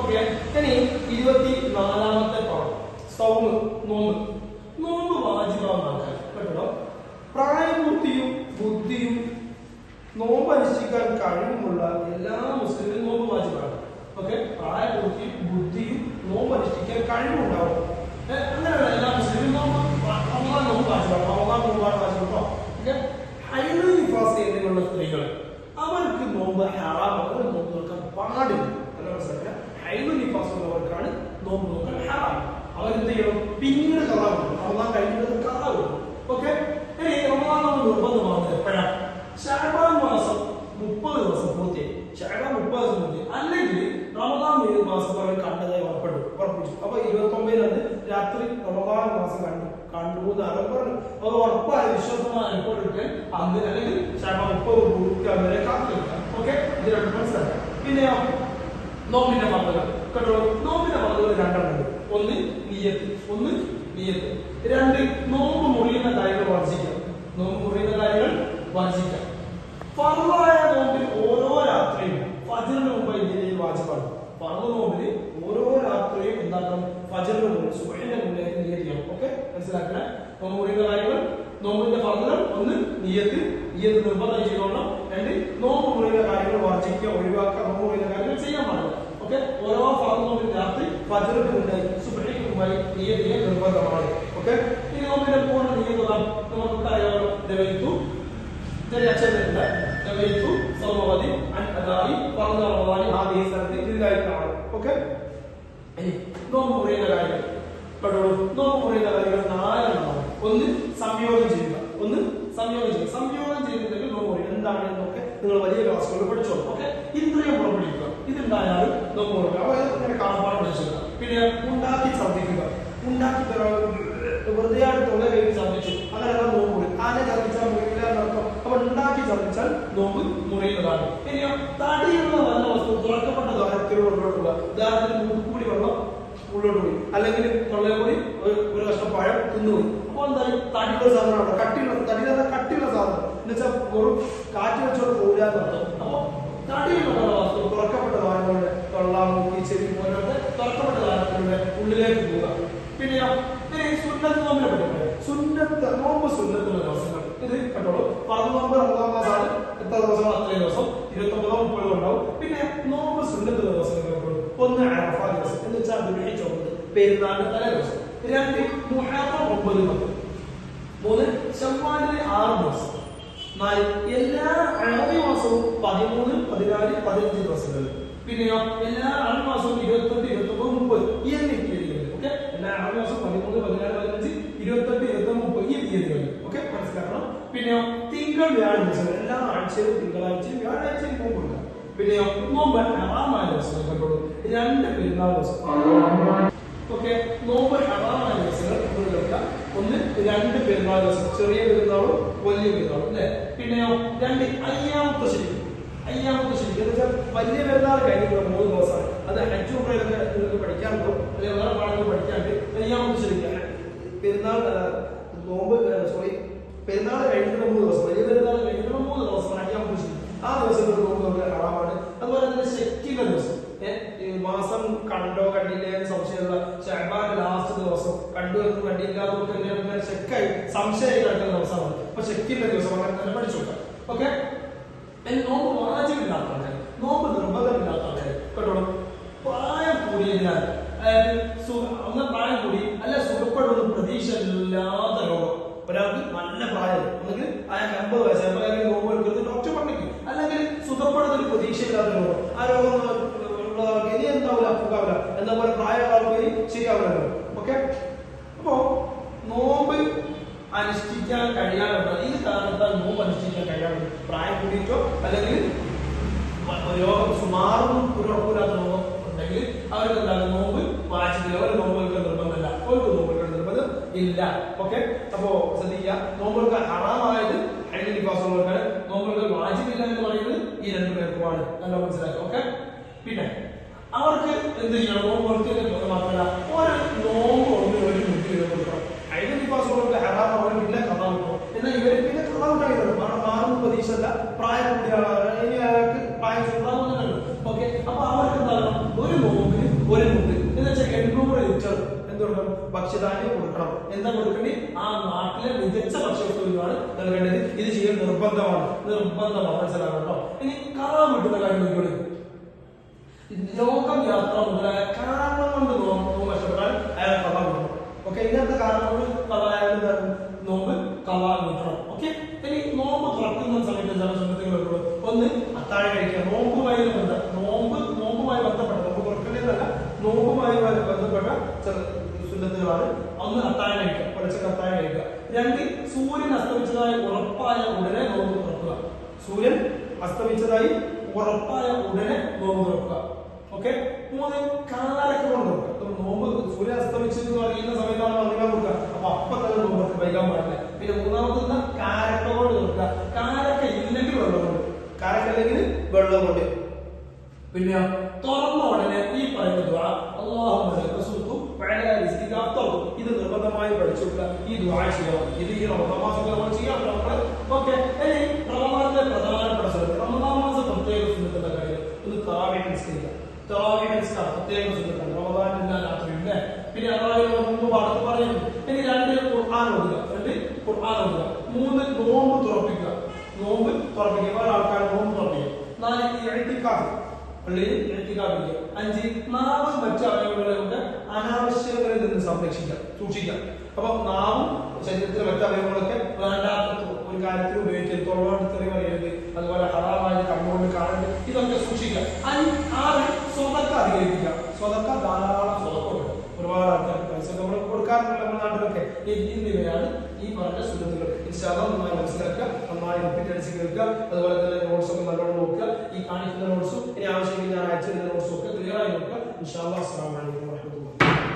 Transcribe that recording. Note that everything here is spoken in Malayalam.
ഓക്കെ ഇനി ഇരുപത്തി നാലാമത്തെ പാഠം സൗമ് നോമ്പ്. നോമ്പ് വാജിബാന്നാക്കാൻ കേട്ടോ? പ്രായപൂർത്തിയും ബുദ്ധിയും നോമ്പ് അനുഷ്ഠിക്കാൻ കഴിവുമുള്ള എല്ലാ മുസ്ലിമിനും നോമ്പ് വാജിബാണ്. ഓക്കെ പ്രായപൂർത്തിയും ബുദ്ധിയും നോമ്പ് അനുഷ്ഠിക്കാൻ കഴിവുണ്ടാവും അങ്ങനെയുള്ള എല്ലാ മുസ്ലിമിനും നോമ്പ് റമദാൻ നോമ്പ് വാജിബാണ്. റമദാൻ നോമ്പാണ് വാജിബ് ഓക്കെ ഹൈലു നിഫാസ് എന്നിവയുള്ള സ്ത്രീകൾ അവർക്ക് നോമ്പ് ഹറാം. അവർ നോമ്പ് നോക്കാൻ പാടില്ല അല്ല മനസ്സിലാക്കുക ഹൈലു നിഫാസ് ഉള്ളവർക്കാണ് നോമ്പ് നോക്കാൻ ഹറാം. അവരെന്ത് ചെയ്യണം? പിന്നീട് കഥാവും റമദാൻ കഴിഞ്ഞിട്ട് കഥാവും ഓക്കെ? ഇനി മാസം മുപ്പത് ദിവസം ദിവസം അല്ലെങ്കിൽ റമദാൻ മാസം രാത്രി മാസം മുപ്പത് കാത്തിരിക്കാം. ഓക്കെ? ഇത് രണ്ട് പിന്നെയോ നോമ്പിന്റെ മർദ്ദകൾ കേട്ടോ നോമ്പിന്റെ മർദ്ദകൾ രണ്ടെണ്ണം ഒന്ന് നിയത്ത് ഒന്ന് നിയത്ത്. രണ്ട് നോമ്പ് മുറിയുന്ന കാര്യങ്ങൾ വർജിക്കാം നോമ്പ് മുറിയുന്ന കാര്യങ്ങൾ വർജിക്കാം ഫർവായ നോമ്പിൽ ഓരോ രാത്രിയും ഫജറിന് മുമ്പ് ഇന്ത്യയിൽ വാജിബാണ്. ഫർവ് നോമ്പിൽ ഓരോ രാത്രിയും എന്താക്കണം? ഫജറിന് മുമ്പ് സുബഹിന്റെ മുമ്പ് നിയത്ത് ചെയ്യണം ഓക്കെ? മനസ്സിലാക്കണേ? നോമ്പ് മുറിയുന്ന കാര്യങ്ങൾ നോമ്പിന്റെ ഫർദുകൾ ഒന്ന് നിയത്ത്. നിയത്ത് നിർബന്ധം ചെയ്തോളണം. രണ്ട് നോമ്പ് മുറിയിലെ കാര്യങ്ങൾ വർജിക്കുക ഒഴിവാക്കുക നോമ്പ് മുറിയിലെ കാര്യങ്ങൾ ചെയ്യാൻ പാടില്ല. ഓക്കെ? ഓരോ നോമ്പിൽ രാത്രി ഫജറിന് മുന്നേ ചെയ്യാൻ നിർബന്ധമാണ്. ഓക്കെ? ഇനി നോമ്പിന്റെ പൂർണ നിയതം നമുക്ക് അറിയാമല്ലോ ദവയിത്തു ചെറിയ അക്ഷരത്തില്ല ദവയിത്തു സൗമവതി അൻ അദായി ഫർദ് റമദാനി ആദ്യ സ്ഥലത്ത് ഇതിലായിട്ടാണ് ഓക്കെ? ഇനി നോമ്പ് മുറിയുന്ന കാര്യങ്ങൾ. ഒന്ന് സംയോഗം ചെയ്യുക. ഒന്ന് സംയോഗം ചെയ്യുക. നോമ്പ് മുറിയും എന്താണ് എന്നൊക്കെ നിങ്ങൾ വലിയ ക്ലാസ്സുകളിൽ പഠിച്ചോളൂ. ഓക്കെ? ഇന്ദ്രിയം പുറപ്പെടുവിക്കുക ഇതുണ്ടായാലും നമുക്ക് മുറിക്കുക അതായത് കാണപ്പാട് പഠിച്ചില്ല പിന്നെ ഉണ്ടാക്കി ശ്രദ്ധിക്കുക ഉണ്ടാക്കി വെറുതെ ആയിട്ട് കയ്യിൽ ശ്രദ്ധിച്ചു അങ്ങനെ നോമ്പ് ആനെ ഛർദ്ദിച്ചാൽ മുറിയില്ല എന്നർത്ഥം. അപ്പൊ ഉണ്ടാക്കി ശ്രദ്ധിച്ചാൽ നോമ്പ് മുറിയുന്നതാണ്. ഇനിയോ തടിയുള്ള വല്ല വസ്തു തുറക്കപ്പെട്ട ദ്വാരത്തിലൂടെ ഉള്ളോട്ട് പോവുക ഉദാഹരണത്തിന് മുക്കുപൊടി വെള്ളം ഉള്ളോട്ട് പോയി അല്ലെങ്കിൽ തൊള്ളയിൽ പോയി ഒരു കഷ്ണം പഴം തിന്നുപോയി അപ്പൊ എന്തായാലും തടിയുള്ള സാധനമാണ് കട്ടിയുള്ള തടിയുള്ള കട്ടിയുള്ള സാധനം. എന്ന് വെച്ചാൽ വെറും കാറ്റ് വെച്ചോണ്ട് പോകില്ല എന്നർത്ഥം അപ്പൊ തടിയിലുള്ള വസ്തു തുറക്കപ്പെട്ട ദ്വാരങ്ങളുടെ തൊള്ള മൂക്കി ചെവി പോലത്തെ തുറക്കപ്പെട്ട ദ്വാരത്തിലൂടെ ഉള്ളിലേക്ക് പോവുക. പിന്നെയോ ഇനി സുന്നത്ത് നോമ്പിനെ പറ്റി സുന്നത്ത് നോമ്പ് സുന്നത്തുള്ള ദിവസങ്ങൾ. ഇത് കണ്ടോളൂ. പറഞ്ഞു നോമ്പ് റമദാൻ മാസമാണ്. എത്ര ദിവസങ്ങൾ? അത്രയും ദിവസം. ഇരുപത്തൊമ്പതോ മുപ്പതോ ഉണ്ടാവും. പിന്നെ നോമ്പ് സുന്നത്ത് ദിവസങ്ങൾ ഒന്ന് അറഫ ദിവസം. എന്ന് വെച്ചാൽ ദുൽഹിജ്ജ ഒമ്പത് പെരുന്നാളിന്റെ തലേ ദിവസം. രണ്ട് മുഹറം ഒമ്പത് പത്ത്. മൂന്ന് ശവ്വാലിലെ ആറ് ദിവസം. നാല്. എല്ലാ അറബി മാസവും പതിമൂന്ന് പതിനാല് പതിനഞ്ച് ദിവസങ്ങളിൽ പിന്നെയോ എല്ലാ അറബി മാസവും ഇരുപത്തെട്ട് ഇരുപത്തൊമ്പത് മുപ്പത്. ഈ എന്നീ തീയതികളിൽ ഓക്കെ എല്ലാ അറബി മാസം പതിമൂന്ന് പതിനാല് പതിനഞ്ച് ഇരുപത്തെട്ട് ഇരുപത്തൊമ്പത് മുപ്പത്. ഈ തീയതികളിൽ ഓക്കെ മനസ്സിലാക്കണം? പിന്നെയോ തിങ്കൾ വ്യാഴം ദിവസം എല്ലാ ആഴ്ചയിലും തിങ്കളാഴ്ചയും വ്യാഴാഴ്ചയും നോമ്പ് കൊടുക്കാം പിന്നെയോ നോമ്പ് ഹറാമായ ദിവസം കണ്ടോളൂ. രണ്ട് പെരുന്നാൾ ദിവസം. ഓക്കെ നോമ്പ് ഹറാമായ ഒന്ന് രണ്ട് പെരുന്നാൾ ദിവസം. ചെറിയ പെരുന്നാളും വലിയ പെരുന്നാളും അല്ലേ? പിന്നെയോ രണ്ട് അയ്യാമത്തെ ശരിക്കും അയ്യാമത്തെ ശരിക്കും എന്ന് വെച്ചാൽ വലിയ പെരുന്നാൾ കഴിഞ്ഞിട്ടുള്ള മൂന്ന് ദിവസമാണ്. അത് അഞ്ചു ഉംറയിലൊക്കെ നിങ്ങൾക്ക് പഠിക്കാനുണ്ടോ അല്ലെങ്കിൽ വേറെ പാടങ്ങൾ പഠിക്കാണ്ട് അയ്യാമത്തെ ശരിക്കും പെരുന്നാൾ നോമ്പ് സോറി പെരുന്നാൾ കഴിഞ്ഞിട്ടുള്ള മൂന്ന് ദിവസം. വലിയ പെരുന്നാൾ കഴിഞ്ഞിട്ടുള്ള മൂന്ന് ദിവസമാണ് അയ്യാമത്തെ ശരി ആ ദിവസങ്ങളിൽ നോമ്പ് നമുക്ക് ഹറാമാണ്. അതുപോലെ തന്നെ ശക്തിയുടെ ദിവസം. ഏഹ് മാസം കണ്ടോ കണ്ടില്ലേ സംശയമുള്ള ഷഹബാൻ കണ്ടില്ല എന്നൊക്കെ ഇങ്ങനെ ചെക്കായി സംശയം കിടക്കുന്ന ദിവസമാണ് അപ്പൊ ശക്തിയുടെ ദിവസം തന്നെ പഠിച്ചു നോക്കാം. ഓക്കെ നോമ്പ് വാജിബില്ലാത്ത നോമ്പ് നിർബന്ധമില്ലാത്ത ആൾക്കാർ കേട്ടോളൂ. പ്രായം അതായത് ഒന്ന് പ്രായം കൂടി അല്ല സുഖപ്പെടുന്ന പ്രതീക്ഷ ഇല്ലാത്ത രോഗം. ഒരാൾക്ക് നല്ല പ്രായം അല്ലെങ്കിൽ അയാൾക്ക് അമ്പത് വയസ്സ് അയാൾക്ക് നോമ്പ് എടുക്കുന്നത് ഡോക്ടർ അല്ലെങ്കിൽ സുഖപ്പെടുന്ന ഒരു പ്രതീക്ഷയില്ലാത്ത രോഗം. ആ രോഗം ഉള്ളവർക്ക് ഇനി എന്താവില്ല സുഖാവില്ല എന്ന പോലെ പ്രായമുള്ള ആൾക്ക് ഇനി ശരിയാവില്ലല്ലോ ഓക്കെ അപ്പോ നോമ്പ് കഴിയാതെ ഈ കാരണത്താൽ നോമ്പ് അനുഷ്ഠിക്കാൻ കഴിയാതെ പ്രായം കൂടിയിട്ടോ അല്ലെങ്കിൽ രോഗം സുമാറും ഒരു ഉറപ്പില്ലാത്ത രോഗം ഉണ്ടെങ്കിൽ അവർക്ക് എന്താണ്? നോമ്പ് വായിച്ചിട്ടില്ല ഒരു നോമ്പ് എടുക്കാൻ നിർബന്ധമില്ല. ഒരു നോമ്പ് നിർബന്ധം ഇല്ല. ഓക്കെ അപ്പോ ശ്രദ്ധിക്കുക. നോമ്പുകൾക്ക് ഹറാമായത് ഹൈലി പാസുകൾക്കാണ് നോമ്പുകൾക്ക് വാജിബില്ല എന്ന് പറയുന്നത് ഈ രണ്ടു പേർക്കുമാണ്. നല്ല മനസ്സിലാക്കുക ഓക്കെ പിന്നെ അവർക്ക് എന്ത് ചെയ്യണം പ്രായം കൂടിയാണ് ഇനി അയാൾക്ക് പ്രായം ചൂടാവുന്നുണ്ടല്ലോ ഓക്കെ അപ്പൊ അവർക്ക് എന്താണ്? ഒരു നോമ്പിന് ഒരു മുണ്ട് എന്ന് വെച്ചാൽ എണ്ണൂറ് ലിറ്റർ എന്തുകൊണ്ടും ഭക്ഷ്യധാന്യം കൊടുക്കണം. എന്താ കൊടുക്കേണ്ടി ആ നാട്ടിലെ മികച്ച ഭക്ഷ്യവസ്തുവിനാണ് നൽകേണ്ടത് ഇത് ചെയ്യാൻ നിർബന്ധമാണ്. നിർബന്ധമാണ്. മനസ്സിലാകണം കേട്ടോ ഇനി കാണാൻ പറ്റുന്ന കാര്യം നോക്കിയോളൂ ലോകം യാത്ര മുതലായ കാരണം കൊണ്ട് നോമ്പ് നഷ്ടപ്പെട്ടാൽ അയാൾ കഥ കൊടുക്കും. ഓക്കെ ഇങ്ങനത്തെ കാരണം കൊണ്ട് ചില സുന്നത്തുകളാണ് ഒന്ന് അത്താഴം കഴിക്കുക പുലച്ചക്ക് അത്താഴം കഴിക്കുക രണ്ട് സൂര്യൻ അസ്തമിച്ചതായി ഉറപ്പായ ഉടനെ നോമ്പ് തുറക്കുക. സൂര്യൻ അസ്തമിച്ചതായി ഉറപ്പായ ഉടനെ നോമ്പ് തുറക്കുക. ഓക്കെ മൂന്ന് കാലൊക്കെ കൊണ്ട് നോക്കുക നോമ്പ് സൂര്യൻ അസ്തമിച്ചു എന്ന് അറിയുന്ന സമയത്താണ് വന്നിക്കാൻ കൊടുക്കുക. അപ്പൊ അപ്പൊ തന്നെ നോമ്പ് വൈകാൻ പാടില്ല. പിന്നെ മൂന്നാമത്തെ കാരക്ക കൊണ്ട് നോക്കുക കാരക്ക ഇല്ലെങ്കിൽ വെള്ളം കൊണ്ട്. കാരക്ക ഇല്ലെങ്കിൽ വെള്ളം കൊണ്ട്. പിന്നെ തുറന്ന ഉടനെ ഈ പറയുന്ന ദുആ അല്ലാഹുമ്മ ലക ഇത് നിർബന്ധമായി പഠിച്ചുള്ള ഈ ദുആ ചെയ്യണം ഇത് ഈ റമദാൻ മാസത്തിൽ നമ്മൾ ചെയ്യാം നമ്മൾ ഓക്കെ ഇനി റമദാനിലെ പ്രധാനപ്പെട്ട സുന്നത്ത് റമദാൻ മാസം പ്രത്യേക സുന്നത്തിന്റെ കാര്യം. ഇത് തറാവീഹ് നിസ്കരിക്കുക തറാവീഹ് നിസ്കാരം പ്രത്യേക സുന്നത്താണ് റമദാനിൽ എല്ലാ രാത്രിയും പിന്നെ അതായത് മുമ്പ് പാടത്ത് പറയുന്നു. ഇനി രണ്ട് ഖുർആൻ ഓതുക. രണ്ട് ഖുർആൻ ഓതുക. മൂന്ന് നോമ്പ് തുറപ്പിക്കുക. നോമ്പ് തുറപ്പിക്കുക. വേറെ ആൾക്കാർ നോമ്പ് തുറപ്പിക്കുക. നാല് എഴുത്തിക്കാഫ് പള്ളിയിൽ എത്തിക്കാറില്ല അഞ്ച് നാവും മറ്റു അവയവങ്ങളെ കൊണ്ട് അനാവശ്യങ്ങളിൽ നിന്ന് സംരക്ഷിക്കാം സൂക്ഷിക്കാം. അപ്പൊ നാവും ശരീരത്തിലെ മറ്റവയവങ്ങളൊക്കെ വേണ്ടാത്ത ഒരു കാര്യത്തിൽ ഉപയോഗിക്കരുത്. തൊള്ളോട് തെറി പറയരുത് അതുപോലെ ഹറാമായ കണ്ണുകൊണ്ട് കാണരുത്. ഇതൊക്കെ സൂക്ഷിക്കാം. ആറ് സ്വതക്ക അധികരിപ്പിക്കുക സ്വതക്ക ധാരാളം സ്വതക്കുണ്ട്. ഒരുപാട് ആൾക്കാർ പൈസ നമ്മൾ കൊടുക്കാറുണ്ട് നമ്മുടെ നാട്ടിലൊക്കെ. ഈ- എന്നിവയാണ് ഈ പറഞ്ഞ സുന്നത്തുകൾ ഇൻഷാല്ലാം നന്നായി മനസ്സിലാക്കുക നന്നായി റിപ്പീറ്റ് അടിച്ച് കേൾക്കുക അതുപോലെ തന്നെ നോട്ട്സ് ഒക്കെ നല്ലോണം നോക്കുക. ഈ കാണിക്കുന്ന നോട്ട്സും ഇനി ആവശ്യമെങ്കിൽ ഞാൻ അയച്ചു തരുന്ന നോട്ട്സും ഒക്കെ ക്ലിയർ ആയി നോക്കുക. ഇൻഷാല്ലാ അസ്സാം അലൈക്കും.